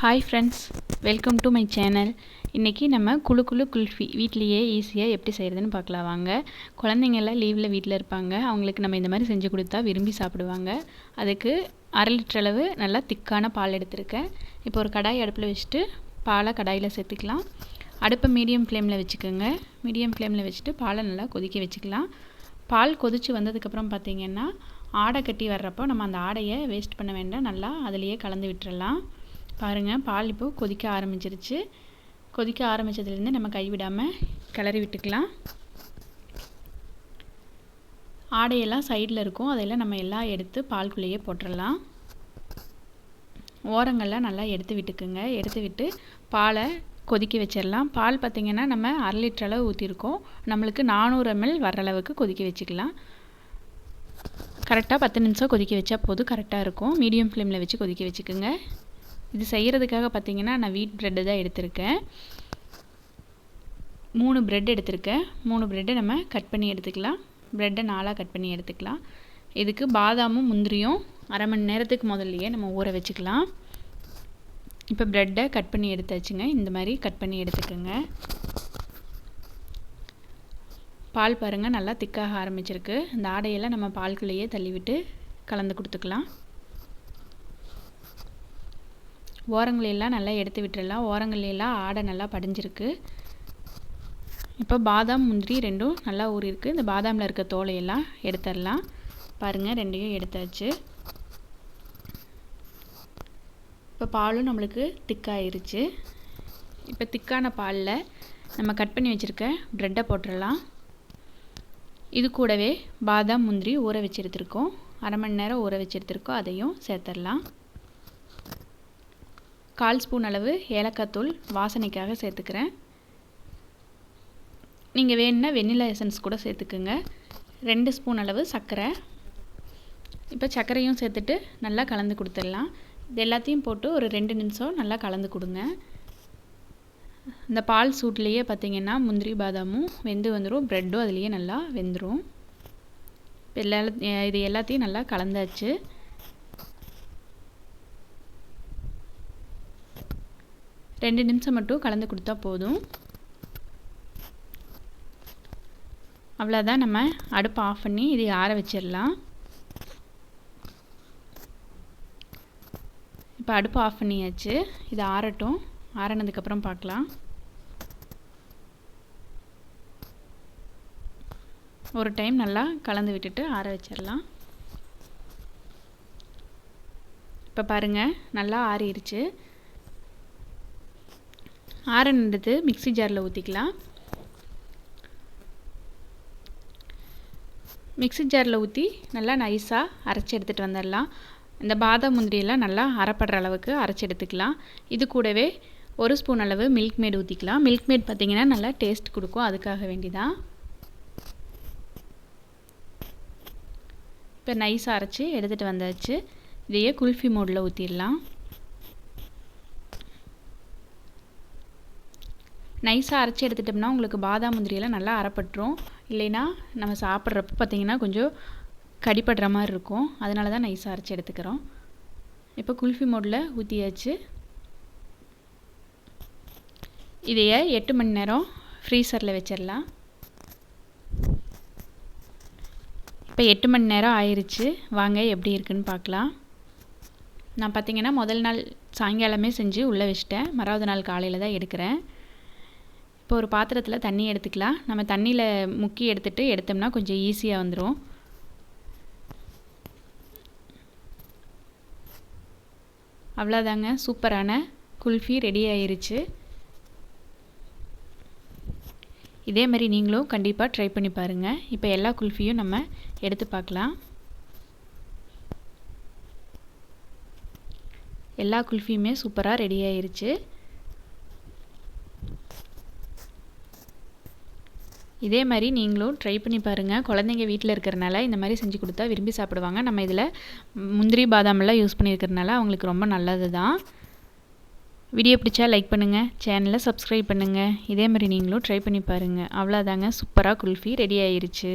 Hi friends welcome to my channel இன்றைக்கி நம்ம குழு குழு குல்ஃபி வீட்லேயே ஈஸியாக எப்படி செய்கிறதுன்னு பார்க்கலாம். வாங்க குழந்தைங்கள்லாம் லீவில் வீட்டில் இருப்பாங்க. அவங்களுக்கு நம்ம இந்த மாதிரி செஞ்சு கொடுத்தா விரும்பி சாப்பிடுவாங்க. அதுக்கு அரை லிட்டர் அளவு நல்லா திக்கான பால் எடுத்திருக்கேன். இப்போ ஒரு கடாய் அடுப்பில் வச்சுட்டு பாலை கடாயில் சேர்த்துக்கலாம். அடுப்பை மீடியம் ஃப்ளேமில் வச்சுக்கோங்க. மீடியம் ஃப்ளேமில் வச்சுட்டு பாலை நல்லா கொதிக்க வச்சுக்கலாம். பால் கொதித்து வந்ததுக்கப்புறம் பார்த்திங்கன்னா ஆடை கட்டி வர்றப்போ நம்ம அந்த ஆடையை வேஸ்ட் பண்ண வேண்டாம். நல்லா அதிலேயே கலந்து விட்டுறலாம். பாருங்கள் பால் இப்போது கொதிக்க ஆரம்பிச்சிருச்சு. கொதிக்க ஆரம்பித்ததுலேருந்து நம்ம கைவிடாமல் கிளறி விட்டுக்கலாம். ஆடையெல்லாம் சைடில் இருக்கும். அதையெல்லாம் நம்ம எல்லாம் எடுத்து பால்குள்ளேயே போட்டுடலாம் ஓரங்கள்லாம் நல்லா எடுத்து விட்டுக்குங்க. எடுத்து விட்டு பாலை கொதிக்க வச்சிடலாம். பால் பார்த்திங்கன்னா நம்ம அரை லிட்டர் அளவு ஊற்றிருக்கோம் நம்மளுக்கு நானூறு எம்எல் வர அளவுக்கு கொதிக்க வச்சுக்கலாம். கரெக்டாக பத்து நிமிஷம் கொதிக்க வச்சா போதும். கரெக்டாக இருக்கும். மீடியம் ஃப்ளேமில் வச்சு கொதிக்க வச்சுக்கோங்க. இது செய்கிறதுக்காக பார்த்திங்கன்னா நான் வீட் ப்ரெட்டு தான் எடுத்திருக்கேன். மூணு ப்ரெட் எடுத்திருக்கேன். மூணு ப்ரெட்டை நம்ம கட் பண்ணி எடுத்துக்கலாம். ப்ரெட்டை நாலாக கட் பண்ணி எடுத்துக்கலாம். இதுக்கு பாதாமும் முந்திரியும் அரை மணி நேரத்துக்கு முதல்லையே நம்ம ஊற வச்சுக்கலாம். இப்போ ப்ரெட்டை கட் பண்ணி எடுத்தாச்சுங்க. இந்த மாதிரி கட் பண்ணி எடுத்துக்கோங்க. பால் பாருங்கள் நல்லா திக்காக ஆரம்பிச்சிருக்கு. இந்த ஆடையெல்லாம் நம்ம பால்குள்ளேயே தள்ளிவிட்டு கலந்து கொடுத்துக்கலாம். ஓரங்களெல்லாம் நல்லா எடுத்து விட்டுடலாம் ஓரங்களெல்லாம் ஆடை நல்லா படிஞ்சிருக்கு. இப்போ பாதாம் முந்திரி ரெண்டும் நல்லா ஊறியிருக்கு. இந்த பாதாமில் இருக்க தோலையெல்லாம் எடுத்துடலாம். பாருங்கள் ரெண்டையும் எடுத்தாச்சு. இப்போ பாலும் நம்மளுக்கு திக்காயிருச்சு. இப்போ திக்கான பாலில் நம்ம கட் பண்ணி வச்சுருக்க ப்ரெட்டை போட்டுடலாம். இது கூடவே பாதாம் முந்திரி ஊற வச்சு எடுத்துருக்கோம் அரை மணி நேரம் ஊற வச்சு எடுத்துருக்கோம் அதையும் சேர்த்துடலாம். கால் ஸ்பூன் அளவு ஏலக்காய் தூள் வாசனைக்காக சேர்த்துக்கிறேன். நீங்கள் வேணுன்னா வெண்ணிலா எசன்ஸ் கூட சேர்த்துக்குங்க. ரெண்டு ஸ்பூன் அளவு சர்க்கரை. இப்போ சர்க்கரையும் சேர்த்துட்டு நல்லா கலந்து கொடுத்துடலாம். இது எல்லாத்தையும் போட்டு ஒரு ரெண்டு நிமிஷம் நல்லா கலந்து கொடுங்க. இந்த பால் சூட்லேயே பார்த்திங்கன்னா முந்திரி பாதாமும் வெந்து வந்துடும் ப்ரெட்டும் அதுலேயே நல்லா வெந்துடும் இப்போ எல்லா இது எல்லாத்தையும் நல்லா கலந்தாச்சு. ரெண்டு நிமிஷம் மட்டும் கலந்து கொடுத்தா போதும். அவ்வளோதான் நம்ம அடுப்பை ஆஃப் பண்ணி இதை ஆற வச்சிடலாம். இப்போ அடுப்பு ஆஃப் பண்ணியாச்சு. இது ஆறட்டும். ஆறினதுக்கப்புறம் பார்க்கலாம். ஒரு டைம் நல்லா கலந்து விட்டுட்டு ஆற வச்சிடலாம். இப்போ பாருங்கள் நல்லா ஆறிடுச்சு. ஆரன் எடுத்து மிக்சி ஜாரில் ஊற்றிக்கலாம் மிக்சி ஜாரில் ஊற்றி நல்லா நைஸாக அரைச்சி எடுத்துகிட்டு வந்துடலாம். இந்த பாதாம் முந்திரியெல்லாம் நல்லா அரைப்படுற அளவுக்கு அரைச்சி எடுத்துக்கலாம். இது கூடவே ஒரு ஸ்பூன் அளவு மில்க் மேட் ஊற்றிக்கலாம் மில்க் மேட் பார்த்திங்கன்னா நல்லா டேஸ்ட் கொடுக்கும். அதுக்காக வேண்டிதான். இப்போ நைஸாக அரைச்சி எடுத்துகிட்டு வந்தாச்சு. இதையே குல்ஃபி மோடில் ஊற்றிடலாம் நைஸாக அரைச்சி எடுத்துட்டோம்னா உங்களுக்கு பாதாம் முந்திரியெல்லாம் நல்லா அரைப்பட்டுரும். இல்லைன்னா நம்ம சாப்பிட்றப்ப பார்த்திங்கன்னா கொஞ்சம் கடிப்படுற மாதிரி இருக்கும். அதனால தான் நைஸாக அரைச்சி எடுத்துக்கிறோம். இப்போ குல்ஃபி மோடில் ஊற்றியாச்சு இதையே எட்டு மணி நேரம் ஃப்ரீசரில் வச்சிடலாம். இப்போ எட்டு மணி நேரம் ஆயிடுச்சு வாங்க எப்படி இருக்குன்னு பார்க்கலாம். நான் பார்த்திங்கன்னா முதல் நாள் சாயங்காலமே செஞ்சு உள்ளே வச்சிட்டேன். மறாவது நாள் காலையில் தான் எடுக்கிறேன். இப்போ ஒரு பாத்திரத்தில் தண்ணி எடுத்துக்கலாம். நம்ம தண்ணியில் முக்கி எடுத்துகிட்டு எடுத்தோம்னா கொஞ்சம் ஈஸியாக வந்துடும் அவ்வளோதாங்க சூப்பரான குல்ஃபி ரெடி ஆயிருச்சு. இதே மாதிரி நீங்களும் கண்டிப்பாக ட்ரை பண்ணி பாருங்கள் இப்போ எல்லா குல்ஃபியும் நம்ம எடுத்து பார்க்கலாம். எல்லா குல்ஃபியுமே சூப்பராக ரெடி ஆயிருச்சு. இதே மாதிரி நீங்களும் ட்ரை பண்ணி பாருங்கள் குழந்தைங்க வீட்டில் இருக்கிறனால இந்த மாதிரி செஞ்சு கொடுத்தா விரும்பி சாப்பிடுவாங்க. நம்ம இதில் முந்திரி பாதாமெல்லாம் யூஸ் பண்ணியிருக்கிறனால அவங்களுக்கு ரொம்ப நல்லது தான் வீடியோ பிடிச்சா லைக் பண்ணுங்கள் சேனலை சப்ஸ்கிரைப் பண்ணுங்கள் இதே மாதிரி நீங்களும் ட்ரை பண்ணி பாருங்கள் அவ்வளோதாங்க சூப்பராக குல்ஃபி ரெடி ஆயிடுச்சு